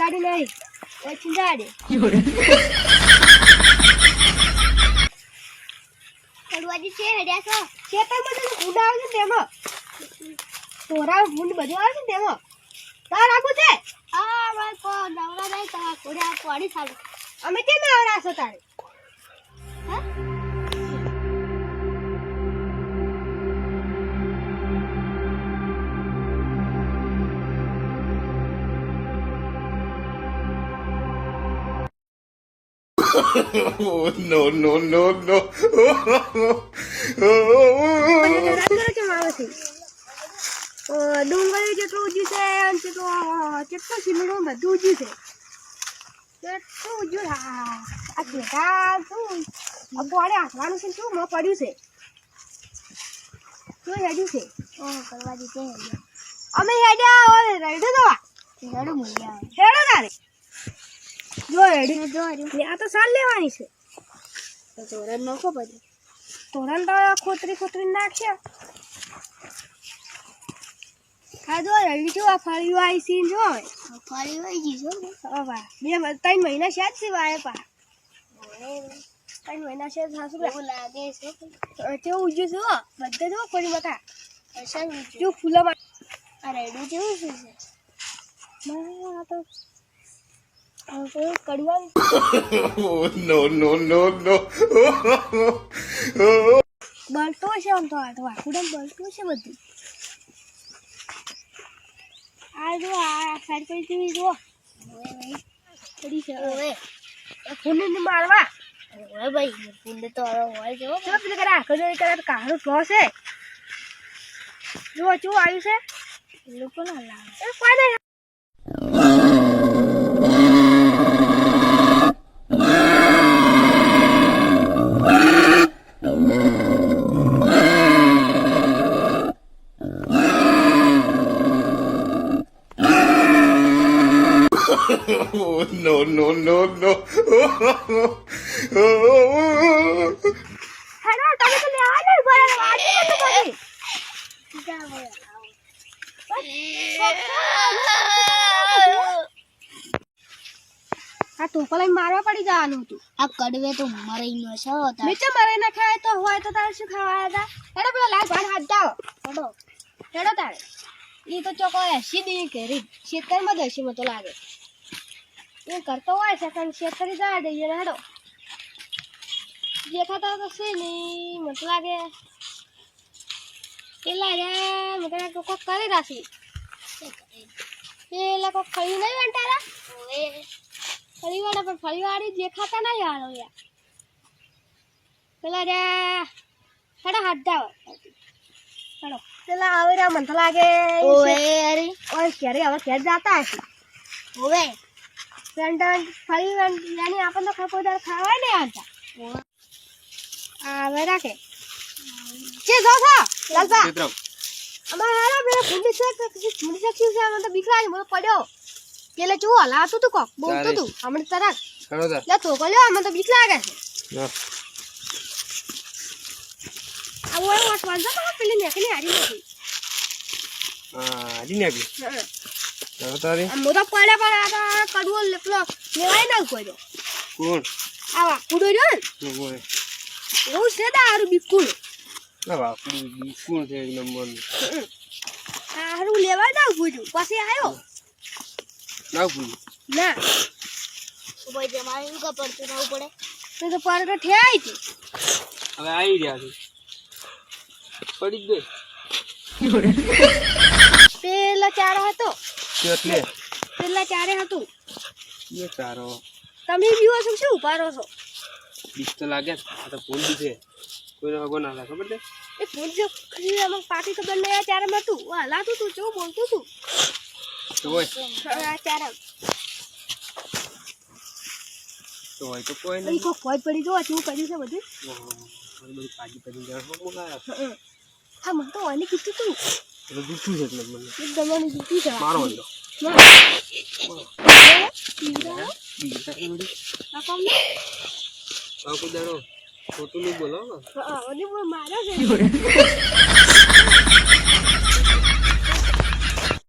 ગાડી નહીં એ ચિંતાડે કડવાજી છે હેડ્યા છો? ખેતરમાં તો કુંડા આવે છે તેમાં. તોરા ભૂંડ બધું આવે છે તેમાં. તાર રાખવું છે? હા ભાઈ કો નવરા નહીં તમારા કોડ્યા પાણી ચાલુ અમે કેમ આવડાશો તારે? હા? તો આવે છે અ, ડુંગળી જેટલું ઉજ્યું છે જેટલું બધું ઉજ્યું છે કેટલું ઉજ્યું આ ઘેટા શું આ ગોળે છે શું માં પડ્યું છે શું હેડ્યું છે ઓ કડવાજી અમે હેડ્યા રેડો દવા હેડો મૂલ્યા હેડો તારે. જો હેડી જો આ તો સાલ લેવાની છે. તો નખો પછી. તોરણ તો ખોતરી ખોતરી નાખશે. હા જો રેડી જો આ ફળિયું આવી છે જો. ફરી વહી ગઈ વાહ, બે. ત્રણ મહિના છે જ સિવાય પા ત્રણ મહિના છે સાસુ એવું લાગે છે કેવું ઉજ્યું છે હો? બધા જો કોઈ બધા જો ફૂલો આ રેડું જેવું શું છે? તો આ નો no, no, no. બળતો છે આમ તો આ તો વાકુડા બળતું છે બધું. આ જો આ સાઈડ પર જોઈ જો પડી છે. ફૂલને મારવા. ભાઈ પુંડ તો હવે હોય છે જો પેલે કરે આખો જો કરે કાળો ઢો છે. જો આવ્યું છે. લોકો ના લાગે એ કોઈ Oh, no, no, no, no. હેડો તમે તો લેવા ને બરાબર વાડી તો બધી જા આ તું લઈને મારવા પડી જવાનું હતું. આ કડવે તો મરી નો છો. નીચે મરે ના ખાય તો હોય તો તારે શું ખાવા હતા? હેડો પેલા લાલ હાથ હેડો. હેડો તારે. એ તો ચોકો એસી દી કેરી શેતરમાં દસી મતો લાગે. એ કરતો હોય છે કારણ શેતરી જવા દઈએ ને હેડો. દેખાતા તો છે નહીં મત લાગે પેલા રે મને કોક કરી રાખી. પેલા કોક ખરી નહીં વંટારા ઓવે. ફરીવાળા પણ ફરી વાળી દેખાતા નહીં હાલો યાર. પેલા રે હેડો હાથ જાવ હેડો. પેલા આવે રા મને તો લાગે ઓવે અરે. ઓય ક્યારે હવે ક્યારે જાતા હશે. ઓવે. વેંટન ફરી વેંટન આપણને ખબર ખાવાય ને આવતા ઓવે આ હવે રાખે જે જો છો લાલપા અમારે હારા પેલા ફૂંડી છે કે કશી ફૂંડી છે છે મને તો બીક લાગે મને પડ્યો પેલે ચું હલાવતું તું કોક બોલતું તું હમણાં તરત ખરો તાર લે તો મને તો બીક લાગે છે તો પેલી નેકની હારી નથી હા તારી આ મોટા પડ્યા પણ આ તો કડવો લેપલો લેવાય ના કોઈ કોણ? આ વાકુડો જો ને. કોણ એવું છે દારૂ બિલકુલ ના બાપુ બિકુલ છે એક નંબર હારું લેવા ના કોઈ પછી આવ્યો ના કોઈ ના. ભાઈ જમાને શું કા તો ના પડે તો તો પર તો ઠેઈ હતી હવે આવી રહ્યા છે. પડી જ ગઈ. પેલા ચારો હતો. તે એટલે. પેલા ચારે હતું? એ ચારો તમે બીવો છો શું ઉભારો છો? બીક તો લાગે આ તો ફૂલ છે. કોઈ વગો ના લાગે ખબર છે? એ ફૂલ જો ખરીદામાં પાટી ખબર નહીં ચારે હતું હલાતું તું જો બોલતું તું? તો હોય. ચારે તો હોય તો કોઈ નહીં. કોઈ ફોજ પડી જો શું કર્યું છે બધું? બધી પાજી પાજી જણ બોલાયા? હા મને તો ઓને કીધું તું. એટલે જૂઠું છે એટલે મને. મારો. વાંધો ખોટું નહીં બોલો મારે છે.